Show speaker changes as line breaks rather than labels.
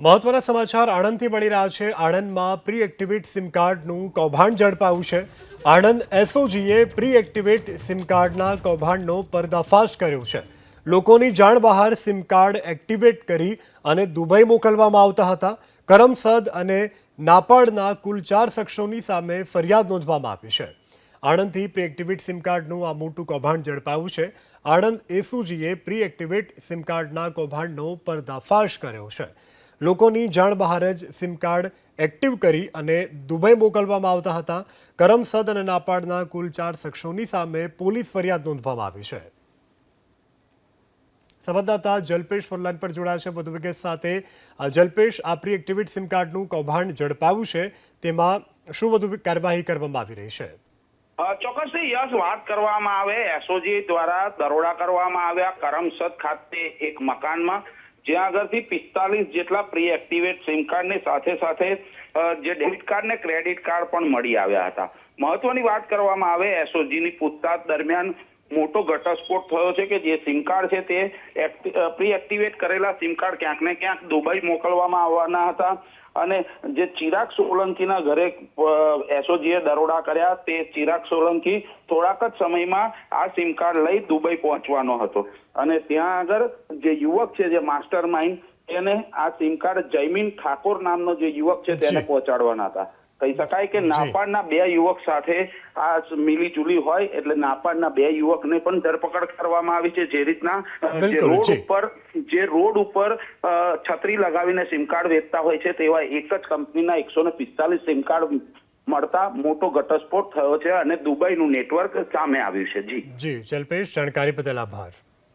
મહત્વના સમાચાર આણંદથી મળી રહ્યા છે. આણંદમાં પ્રી એક્ટિવેટ સિમ કાર્ડનું કૌભાંડ ઝડપાયું છે. આણંદ એસઓજીએ પ્રી એક્ટિવેટ સિમ કૌભાંડનો પર્દાફાશ કર્યો છે. લોકોની જાણ બહાર સિમ કાર્ડ એક્ટિવેટ કરી અને દુબઈ મોકલવામાં આવતા હતા. કરમસદ અને નાપાડના કુલ ચાર શખ્સોની સામે ફરિયાદ નોંધવામાં આવી છે. આણંદથી પ્રી એક્ટિવેટ સિમ કાર્ડનું આ મોટું કૌભાંડ ઝડપાયું છે. આણંદ એસઓજીએ પ્રી એક્ટિવેટ સિમ કાર્ડના કૌભાંડનો પર્દાફાશ કર્યો છે. લોકોની જાણ બહાર જ સિમ કાર્ડ એક્ટિવ કરી અને દુબઈ મોકલવામાં આવતા હતા. કરમસદ અને નાપાડના કુલ ચાર શખ્સોની સામે પોલીસ ફરિયાદ નોંધવામાં આવી છે. સંવાદદાતા જલ્પેશ ફોનલાઈન પર જોડાયા છે. વધુ વિગત સાથે જલ્પેશ આ પ્રી એક્ટિવેટ સિમ કાર્ડનું કૌભાંડ ઝડપાયું છે. તેમાં શું વધુ કાર્યવાહી કરવામાં આવી રહી છે?
ચોક્કસ યશ વાત કરવામાં આવે. એસઓજી દ્વારા દરોડા કરવામાં આવ્યા. કરમસદ ખાતે એક મકાનમાં જ્યાં આગળથી પિસ્તાલીસ જેટલા પ્રી એક્ટિવેટ સિમ કાર્ડની સાથે સાથે જે ડેબિટ કાર્ડ ને ક્રેડિટ કાર્ડ પણ મળી આવ્યા હતા. મહત્વની વાત કરવામાં આવે એસઓજીની પૂછતાછ દરમિયાન મોટો ઘટસ્ફોટ થયો છે કે જે સિમ કાર્ડ છે તે પ્રી એક્ટિવેટ કરેલા સિમ કાર્ડ ક્યાંક ને ક્યાંક દુબઈ મોકલવામાં આવવાના હતા. અને જે ચિરાગ સોલંકીના ઘરે એસઓજીએ દરોડા કર્યા તે ચિરાગ સોલંકી થોડાક જ સમયમાં આ સિમ કાર્ડ લઈ દુબઈ પહોંચવાનો હતો. અને ત્યાં આગળ જે યુવક છે જે માસ્ટર માઇન્ડ તેને આ સિમ કાર્ડ જયમીન ઠાકોર નામનો જે યુવક છે તેને પહોંચાડવાના હતા. કહી શકાય કે નાપાડના બે યુવક સાથે આ મિલી જુલી હોય એટલે નાપાડના બે યુવકને પણ ધરપકડ કરવામાં આવી છે જે રીતના જે રોડ ઉપર જે રોડ ઉપર છત્રી લગાવીને સિમ કાર્ડ વેચતા હોય છે તેવા એક જ કંપનીના એકસો ને પિસ્તાલીસ સિમ કાર્ડ મળતા મોટો ઘટસ્ફોટ થયો છે અને દુબઈનું નેટવર્ક સામે આવ્યું છે. જી.
જી જલ્પેશ જાણકારી બદલ આભાર.